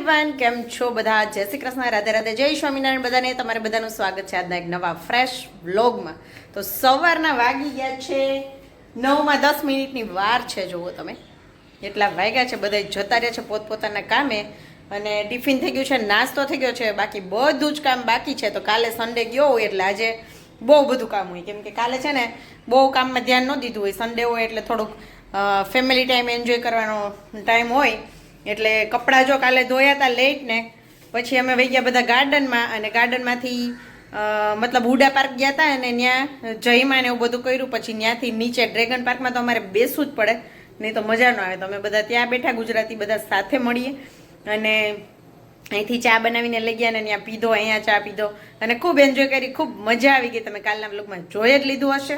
Everyone કેમ છો બધા? જય શ્રી કૃષ્ણ, રાધે રાધે, જય સ્વામિનારાયણ બધાને. તમારે બધાનું સ્વાગત છે આજના એક નવા ફ્રેશ વ્લોગમાં તો સવારના વાગી ગયા છે, નવમાં દસ મિનિટની વાર છે, જુઓ તમે. એટલા વાગ્યા છે બધા જતા રહ્યા છે પોતપોતાના કામે. અને ટિફિન થઈ ગયું છે, નાસ્તો થઈ ગયો છે, બાકી બધું જ કામ બાકી છે. તો કાલે સન્ડે ગયો હોય એટલે આજે બહુ બધું કામ હોય. કેમ કે કાલે છે ને, બહુ કામમાં ધ્યાન ન દીધું હોય. સન્ડે હોય એટલે થોડુંક ફેમિલી ટાઈમ એન્જોય કરવાનો ટાઈમ હોય. એટલે કપડાં જો કાલે ધોયા હતા લેટ ને, પછી અમે વહી ગયા બધા ગાર્ડનમાં અને ગાર્ડનમાંથી મતલબ હુડા પાર્ક ગયા હતા અને ત્યાં જઈમાં ને એવું બધું કર્યું, પછી ત્યાંથી નીચે ડ્રેગન પાર્કમાં તો અમારે બેસવું જ પડે, નહીં તો મજા ન આવે. તો અમે બધા ત્યાં બેઠા ગુજરાતી બધા સાથે મળીએ અને અહીંથી ચા બનાવીને લઈ ગયા અને ત્યાં પીધો, અહીંયા ચા પીધો. અને ખૂબ એન્જોય કરી, ખૂબ મજા આવી ગઈ. તમે કાલના બ્લોગમાં જોઈ જ લીધું હશે.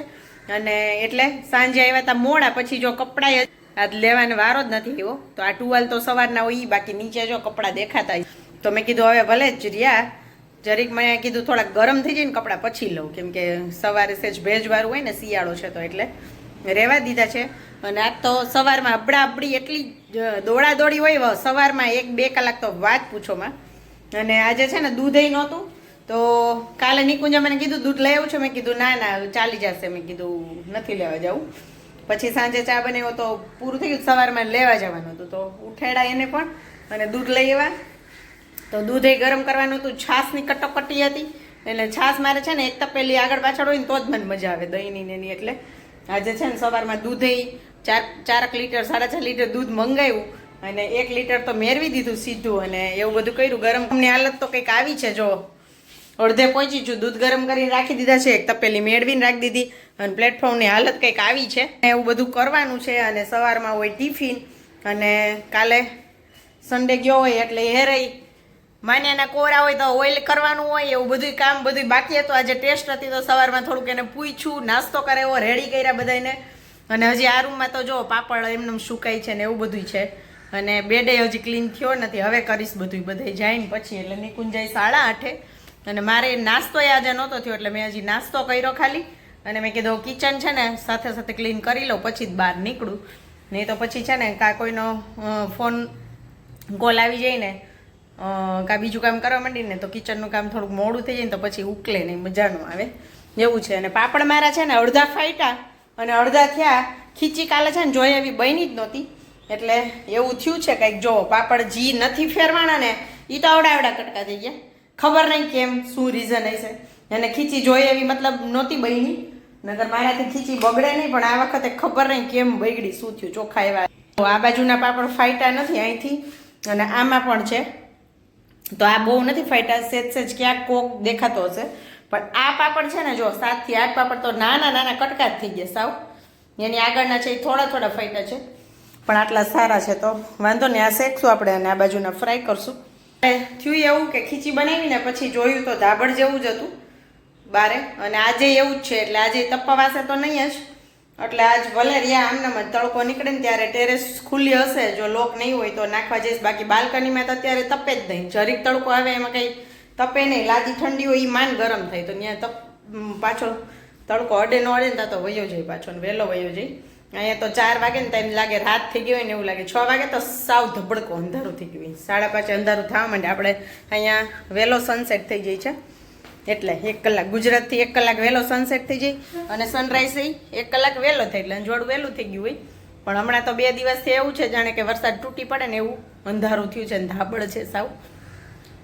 અને એટલે સાંજે આવ્યા હતા મોડા, પછી જો કપડાં આજ લેવાનો વારો જ નથી એવો તો આ ટુવાલ તો સવારના હોય, બાકી નીચે જો કપડાં દેખાતા તો મેં કીધું, હવે ભલે જ રહ્યા. જરીક મેં કીધું, થોડાક ગરમ થઈ જાય ને કપડાં પછી લઉં. કેમ કે સવારે સેજ ભેજવાળું હોય ને, શિયાળો છે તો એટલે રહેવા દીધા છે. અને આજ તો સવારમાં અબડા અબડી એટલી દોડા દોડી હોય સવારમાં એક બે કલાક તો વાત પૂછોમાં અને આજે છે ને દૂધેય નહોતું. તો કાલે નિકુંજે મને કીધું, દૂધ લઈ આવું છું મેં કીધું, ના ના, ચાલી જશે. મેં કીધું, નથી લેવા જવું. પછી સાંજે ચા બનાવ્યો તો પૂરું થઈ ગયું, સવારમાં લેવા જવાનું હતું. તો ઉઠેડા એને પણ અને દૂધ લઈ આવ્યા. તો દૂધ એ ગરમ કરવાનું હતું, છાશની કટોકટી હતી. એટલે છાશ મારે છે ને, એક તપેલી આગળ પાછળ હોય ને, તો જ મને મજા આવે દહીંની ને એની એટલે. આજે છે ને, સવારમાં દૂધે ચાર, ચારક લીટર, સાડા ચાર લીટર દૂધ મંગાવ્યું અને એક લીટર તો મેળવી દીધું સીધું અને એવું બધું કર્યું. ગરમની હાલત તો કંઈક આવી છે, જો. અડધે પહોંચી છું, દૂધ ગરમ કરીને રાખી દીધા છે, એક તપેલી મેળવીને રાખી દીધી. અને પ્લેટફોર્મની હાલત કંઈક આવી છે. એવું બધું કરવાનું છે અને સવારમાં હોય ટિફિન અને કાલે સન્ડે ગયો હોય એટલે હેરાઈ માન્યાના કોરા હોય તો ઓઇલ કરવાનું હોય, એવું બધું કામ બધું બાકી હતું. આજે ટેસ્ટ હતી તો સવારમાં થોડુંક એને પૂછ્યું, નાસ્તો કરાવ્યો રેડી કર્યા બધાને અને હજી આ રૂમમાં તો જો પાપડ એમને સુકાય છે ને એવું બધું છે. અને બેડે હજી ક્લીન થયો નથી. હવે કરીશ બધું બધે જઈને પછી એટલે નિકુંજ જાય સાડા આઠે અને મારે નાસ્તો આજે નહોતો થયો, એટલે મેં હજી નાસ્તો કર્યો ખાલી. અને મેં કીધું કિચન છે ને, સાથે સાથે ક્લીન કરી લઉં, પછી જ બહાર નીકળું. નહીં તો પછી છે ને, કાં કોઈનો ફોન કોલ આવી જાય ને કાં બીજું કામ કરવા માંડીને તો કિચનનું કામ થોડુંક મોડું થઈ જાય ને, તો પછી ઉકલે નહીં મજા ન આવે. એવું છે. અને પાપડ મારા છે ને, અડધા ફાટ્યા અને અડધા થયા. ખીચી કાલે છે ને, જોઈ એવી બની જ નહોતી. એટલે એવું થયું છે કંઈક, જો પાપડ જી નથી ફેરવાના ને એ તો આવડા કટકા થઈ ગયા. ખબર નહીં કેમ, શું રીઝન હશે. એને ખીચી જોઈએ એવી મતલબ નહોતી બની નગર મારાથી ખીચી બગડે નહીં, પણ આ વખતે ખબર નહીં કેમ બગડી, શું થયું, ચોખ્ખા એવા. આ બાજુના પાપડ ફાટ્યા નથી અહીંથી, અને આમાં પણ છે. તો આ બહુ નથી ફાટ્યા સેજ સેજ ક્યાંક કોક દેખાતો હશે. પણ આ પાપડ છે ને, જો સાતથી આઠ પાપડ તો નાના નાના કટકા જ થઈ ગયા સાવ. એની આગળના છે એ થોડા થોડા ફાટ્યા છે. પણ આટલા સારા છે તો વાંધો નહીં, આ શેકશું આપણે અને આ બાજુના ફ્રાય કરશું. થયું એવું કે ખીચી બનાવીને પછી જોયું તો ધાબળ જેવું જ હતું બારે. અને આજે એવું જ છે, એટલે આજે તપ્પા વાસે તો નહીં જ. એટલે આજ ભલે રહ્યા આમનામ તડકો નીકળે ને ત્યારે ટેરેસ ખુલ્લી હશે, જો લોક નહીં હોય તો નાખવા જઈશ. બાકી બાલ્કનીમાં તો અત્યારે તપે જ નહીં. જરીક તડકો આવે એમાં કંઈ તપે નહીં. લાદી ઠંડી હોય એ માન ગરમ થાય. તો ત્યાં તપ પાછો તડકો અડે ન અડે ને તો વયો જાય પાછો વહેલો વયો જાય. અહીંયા તો ચાર વાગે ને તો એમ લાગે, રાત થઈ ગઈ હોય ને એવું લાગે. છ વાગે તો સાવ ધબડકો અંધારું થઈ ગયું સાડા પાંચે અંધારું થવા માંડે. આપણે અહીંયા વહેલો સનસેટ થઈ જાય છે. એટલે એક કલાક, ગુજરાતથી એક કલાક વહેલો સનસેટ થઈ જાય અને સનરાઈઝ થઈ એક કલાક વહેલો થાય. એટલે અંજવાળું વહેલું થઈ ગયું હોય. પણ હમણાં તો બે દિવસથી એવું છે, જાણે કે વરસાદ તૂટી પડે ને એવું અંધારું થયું છે ને ધાબળ છે સાવ.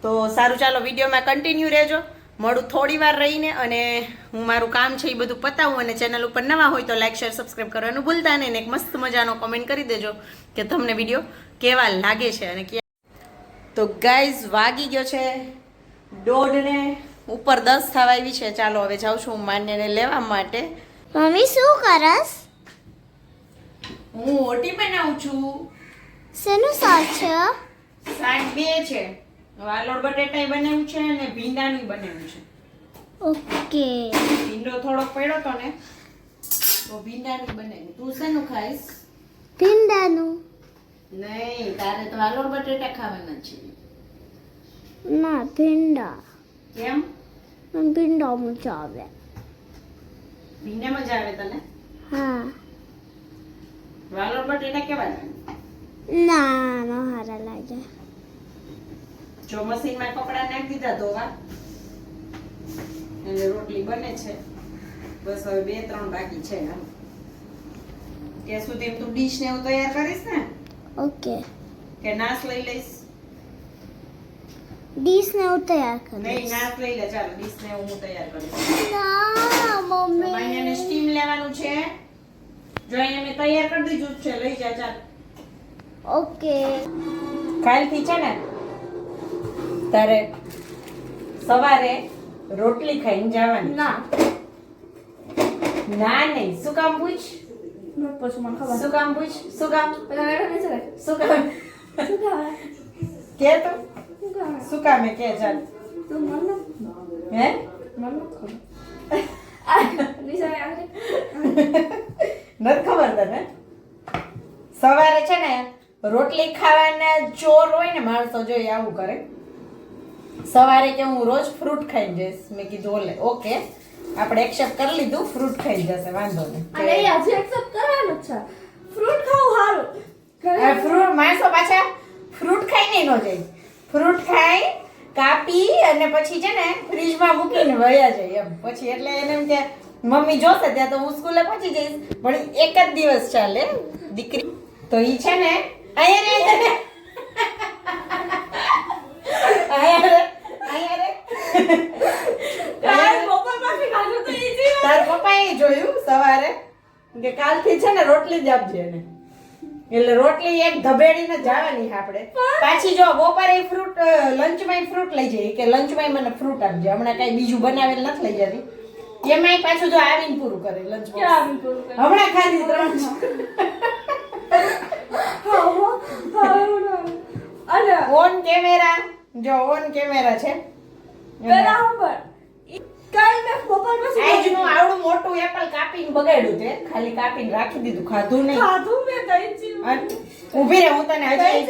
તો સારું, ચાલો વિડીયોમાં કન્ટિન્યુ રહેજો. મળું થોડી વાર રહીને અને હું મારું કામ છે એ બધું પતાવું અને ચેનલ ઉપર નવા હોય તો લાઈક શેર સબસ્ક્રાઈબ કરવાનું ભૂલતા નહીં એક મસ્ત મજાનો કોમેન્ટ કરી દેજો કે તમને વીડિયો કેવા લાગે છે અને કે તો ગાઈઝ વાગી ગયો છે દોઢને ઉપર દસ થવા આવી છે. ચાલો હવે જાઉં છું હું માન્યને લેવા માટે. મમ્મી શું કરસ? હું ઓટી બનાવું છું. શેનું શાક છે? શાક બે છે. વાલોડ બટેટાય બનાવ્યું છે અને ભીંડાનું બનાવ્યું છે. ઓકે. ભીંડો થોડોક પડ્યો તો ને તો ભીંડાનું બનાવ્યું. તું શેનું ખાઈશ? ભીંડાનું. નહીં તારે તો વાલોડ બટેટા ખાવાના છે. ના ભીંડા. કેમ? ભીંડા મજા આવે. ભીંડા મજા આવે તને? હા. વાલોડ બટેટા કેવા લાગે? ના હારા લાગે. જો મશીનમાં કપડા નાખી દીધા ધોવા એટલે રોટલી બને છે. બસ હવે બે ત્રણ બાકી છે એમ ત્યાં સુધી તું ડીશ ને એવું તૈયાર કરીશ ને? ઓકે. કે નાસ લઈ લઈશ? ડીશ ને હું તૈયાર નહીં નાસ લઈ લે ચાલો ડીશ ને હું તૈયાર કરીશ. ના મમ્મી. અહીંયા સ્ટીમ લેવાનું છે. જો અહીંયા મેં તૈયાર કરી દીધું છે. લઈ જા ચાલ. ઓકે. કાલથી છે ને? તારે સવારે રોટલી ખાઈને જવાની ના. ના નહીં. શું કામ પૂછ? શું કામ પૂછ? શું કામ? શું કામ? કે તો? શું કામ? કે ચાલ. હે? નથી ખબર તને? સવારે છે ને રોટલી ખાવાના ચોર હોય ને માણસો જોઈએ આવું કરે. સવારે કે હું રોજ ફ્રૂટ ખાઈ જઈશ. મેં કીધું ઓલે ઓકે આપણે એક્સેપ્ટ કરી લીધું ફ્રૂટ ખાઈ જશે વાંધો અને નહીં આજે એક્સેપ્ટ કરવાનું છે. ફ્રૂટ ખાવું સારું. ફ્રૂટ માણસો પાછા ફ્રૂટ ખાઈ નહીં ન જાય. ફ્રૂટ ખાઈ કાપી અને પછી છે ને ફ્રીજમાં મૂકીને વયા જાય એમ. પછી એટલે એને એમ કે મમ્મી જોશે ત્યાં તો હું સ્કૂલે પહોંચી જઈશ. પણ એક જ દિવસ ચાલે દીકરી. તો ઈ છે ને અહીંયા રે જોયું સવારે કે કાલથી છે ને રોટલી જ આપજે એને. એટલે રોટલી એક ધબેડીને જવાની આપણે. પાછી જો બપોરે ફ્રૂટ લંચમાં ફ્રૂટ લઈ જઈએ કે લંચમાં મને ફ્રૂટ આપજે. હમણાં કઈ બીજું બનાવેલ નથી લઈ જતી. એમાંય પાછું જો આવીને પૂરું કરે લંચ? હમણાં ખાધી ત્રણ ઓન કેમેરા. જો ઓન કેમેરા છે. ઈ કાલ મેં બપોર પછી આજનું આવડું મોટું એપલ કાપીને બગાડ્યું તે ખાલી કાપીને રાખી દીધું ખાધું નહીં ખાધું મેં તઈ ચી ઊભી રહે હું તને હજી નહીં.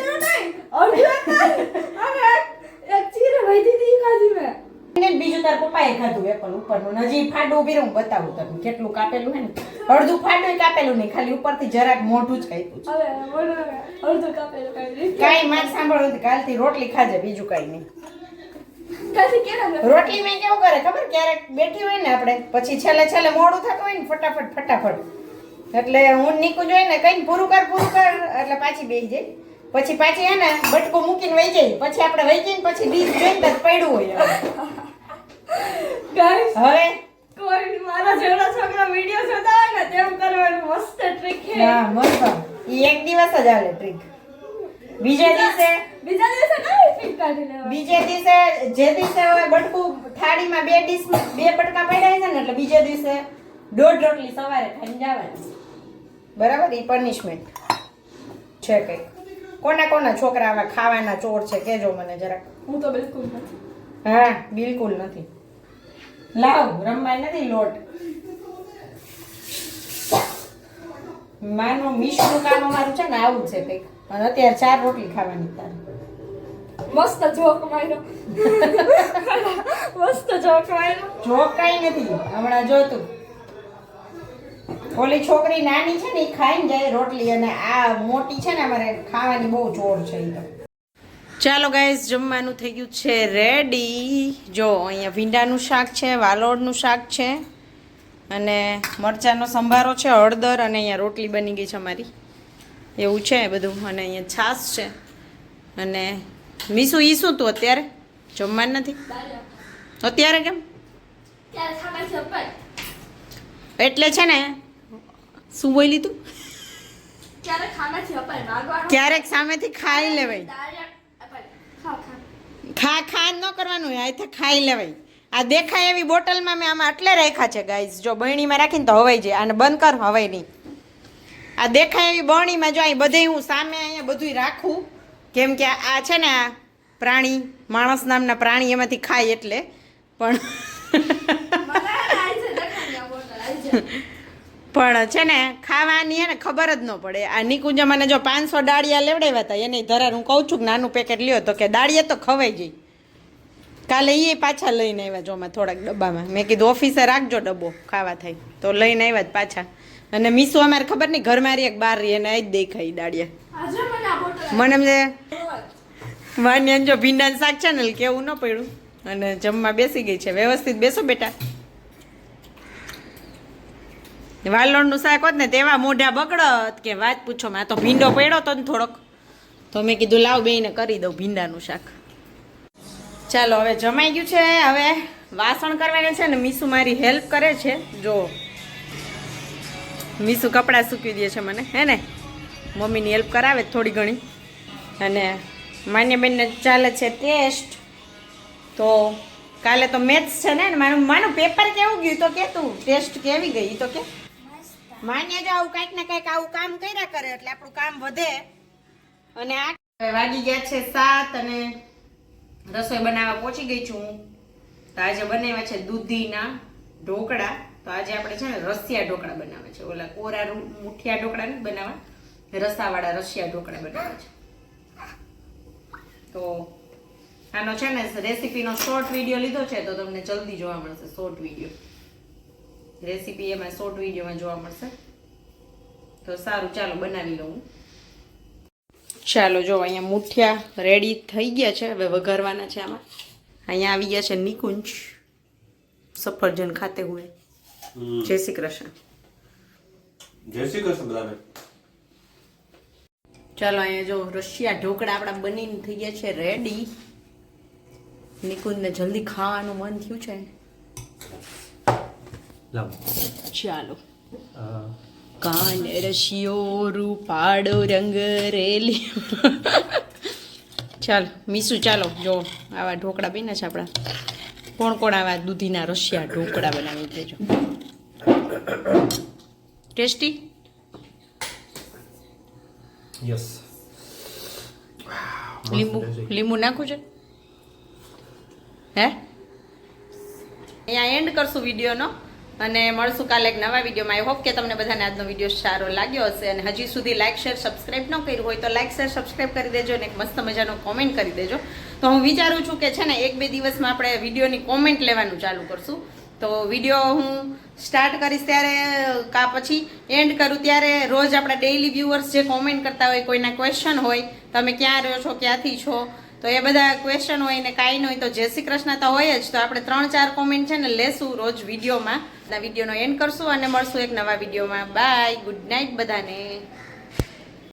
અડધું નહીં. અને એક- એક ચીરે વધી હતી ખાધી મેં. બીજું તાર પપ્પાએ ખાધું એપલ ઉપરનું. હજી ફાડું ઊભી હું બતાવું તને કેટલું કાપેલું હે ને. અડધું ફાડું કાપેલું નહીં ખાલી ઉપરથી જરાક મોઢું જ કાપ્યું. અડધું કાપેલું. માર સાંભળવું કાલથી રોટલી ખાજે બીજું કાંઈ નહીં? રોટલી મેં કેવું કરે ખબર? ક્યારેક બેઠી હોય ને આપણે પછી છેલ્લે છેલ્લે મોડું થતું હોય ને ફટાફટ ફટાફટ. એટલે હું નીકું જોઈ ને કઈ પૂરું કર પૂરું કર એટલે પાછી બેસી જાય. પછી પાછી હે ને બટકો મૂકીને વહી જાય. પછી આપણે વહી જઈને પછી ડીશ જોઈને પડ્યું હોય. Guys, હવે? કોઈ મારા જેવડા છોકરા વિડિયો જોતા હોય ને તેમ કરવાનું મસ્ત ટ્રીક છે. હા મસ્ત. ઈ એક દિવસ જ આવે ટ્રીક બીજા દિવસે બીજા દિવસે કઈ ટ્રીક કાઢી લેવા બીજે દિવસે જે દિવસે હવે બટકું થાળીમાં બે ડીશ બે બટકા પડ્યા છે ને એટલે બીજે દિવસે દોઢ રોટલી સવારે ખાઈને જવાની. બરાબર? ઈ પનિશમેન્ટ છે કઈ કોના કોના છોકરા આવા ખાવાના ચોર છે કેજો મને જરાક. હું તો બિલકુલ નથી. હા બિલકુલ નથી. લાવ રમવાય નથી લોટ. માનું મિષ્ટનું કામ અમારું છે ને આવું છે કંઈક. પણ અત્યારે ચાર રોટલી ખાવાની તારે. મસ્ત જોક માર્યો. મસ્ત જોક માર્યો. જોક કાંઈ નથી હમણાં જોતું. ઓલી છોકરી નાની છે ને એ ખાઈને જાય રોટલી અને આ મોટી છે ને અમારે ખાવાની બહુ જોર છે એ તો. ચાલો ગાઈઝ જમવાનું થઈ ગયું છે રેડી જો અહીંયા ભીંડાનું શાક છે વાલોડનું શાક છે અને મરચાંનો સંભારો છે હળદર અને અહીંયા રોટલી બની ગઈ છે અમારી. એવું છે બધું અને અહીંયા છાશ છે. અને મીસું ઈ શું તું અત્યારે? જમવાનું નથી? અત્યારે કેમ? એટલે છે ને શું બોલી તું? ક્યારેક સામેથી ખાઈ લેવાય ડાયરેક્ટ પણ ખા ખા ખા ખા ન કરવાનું આથી ખાઈ લેવાય. આ દેખાય એવી બોટલમાં મેં આમાં આટલે રાખ્યા છે ગાઈઝ જો બરણીમાં રાખીને તો હવાઈ જાય. અને બંધ કર હવાય નહીં. આ દેખાય એવી બરણીમાં જો અહીં બધે હું સામે અહીંયા બધું રાખું, કેમ કે આ છે ને આ પ્રાણી, માણસ નામના પ્રાણી એમાંથી ખાય એટલે. પણ પણ છે ને ખાવાની ને ખબર જ ન પડે. આ નિકુંજા મને જો પાંચસો દાળિયા લેવડાવ્યા હતા એને ધરાર હું કહું છું કે નાનું પેકેટ લ્યો તો કે દાળિયા તો ખવાઈ જઈ કાલે એ પાછા લઈને આવ્યા જો માં થોડાક ડબ્બામાં. મેં કીધું ઓફિસે રાખજો ડબ્બો ખાવા થાય. તો લઈને આવ્યા જ પાછા. અને મીસુ અમારે ખબર નહીં ઘરમાં એક બાર રહી એને જ દેખાય દાળિયા મને એમ માન્યન જો ભીંડાનું શાક છે ને કેવું ન પડ્યું. અને જમવા બેસી ગઈ છે. વ્યવસ્થિત બેસો બેટા. વાલોણનું શાક હોત ને તેવા મોઢા બગડત કે વાત પૂછો મેં તો ભીંડો પડ્યો તો ને થોડોક. તો મેં કીધું, લાવ બેને કરી દઉં ભીંડાનું શાક. ચાલો, હવે જમાઈ ગયું છે. હવે વાસણ કરવાના છે ને મીસુ મારી હેલ્પ કરે છે. જો, મીસુ કપડાં સૂકવી દે છે મને, હે ને? મમ્મીની હેલ્પ કરાવે થોડી ઘણી. અને માન્યબેનને ચાલે છે ટેસ્ટ. તો કાલે તો મેથ્સ છે ને, મારું માનું પેપર કેવું ગયું? તો કે તું, ટેસ્ટ કેવી ગઈ? તો કે માન્ય જો આવું કંઈક ને કંઈક આવું કામ કર્યા કરે એટલે આપણું કામ વધે. અને આ વાગી ગયા છે સાત અને રસોઈ બનાવવા પહોંચી ગઈ છું તો આજે બનાવ્યા છે દૂધીના ઢોકળા. તો આજે આપણે છે ને રસિયા ઢોકળા બનાવે છે. ઓલા કોરા મુઠિયા ઢોકળા નથી બનાવવા. રસાવાળા રસિયા ઢોકળા બનાવે છે. તો આનો છે ને રેસીપીનો શોર્ટ વીડિયો લીધો છે તો તમને જલ્દી જોવા મળશે, શોર્ટ વીડિયો. રેસીપી એમાં શોર્ટ વિડીયોમાં જોવા મળશે. તો સારું ચાલો બનાવી લઉં ચાલો જો અહીંયા મુઠિયા રેડી થઈ ગયા છે હવે વઘારવાના છે આમાં. અહીંયા આવી ગયા છે નિકુંજ સફરજન ખાતે હુએ. જય શ્રી કૃષ્ણ. જય શ્રી કૃષ્ણ બધાને. ચાલો અહીંયા જો રશિયા ઢોકળા આપણા બનીને થઈ ગયા છે રેડી નિકુંજને જલ્દી ખાવાનું મન થયું છે. લાવો. ચાલો. કાન રશિયો રૂપાડો રંગ રેલી. ચાલો મીસુ ચાલો જો આવા ઢોકળા બન્યા છે આપણા. કોણ કોણ આવા દૂધીના રશિયા ઢોકળા બનાવી દેજો ટેસ્ટી? યસ. લીંબુ લીંબુ નાખું છે? હે? અહીંયા એન્ડ કરશું વિડીયોનો. અને મળશું કાલે એક નવા વિડીયોમાં. આઈ હોપ કે તમને બધાને આજનો વીડિયો સારો લાગ્યો હશે અને હજી સુધી લાઇક શેર સબસ્ક્રાઇબ ન કર્યું હોય તો લાઇક શેર સબસ્ક્રાઇબ કરી દેજો અને એક મસ્ત મજાનો કોમેન્ટ કરી દેજો. તો હું વિચારું છું કે છે ને, એક બે દિવસમાં આપણે વિડીયોની કોમેન્ટ લેવાનું ચાલુ કરશું. તો વીડિયો હું સ્ટાર્ટ કરીશ ત્યારે, કા પછી એન્ડ કરું ત્યારે રોજ આપણા ડેઈલી વ્યુઅર્સ જે કોમેન્ટ કરતા હોય, કોઈના ક્વેશ્ચન હોય, તમે ક્યાં રહ્યો છો, ક્યાંથી છો તો એ બધા ક્વેશ્ચન હોય ને કાંઈ ન હોય તો જય શ્રી કૃષ્ણ તો હોય જ. તો આપણે ત્રણ ચાર કોમેન્ટ છે ને લેશું રોજ વિડીયોમાં. વિડીયોનો એન્ડ કરશું અને મળશું એક નવા વિડીયોમાં. બાય ગુડ નાઇટ બધાને.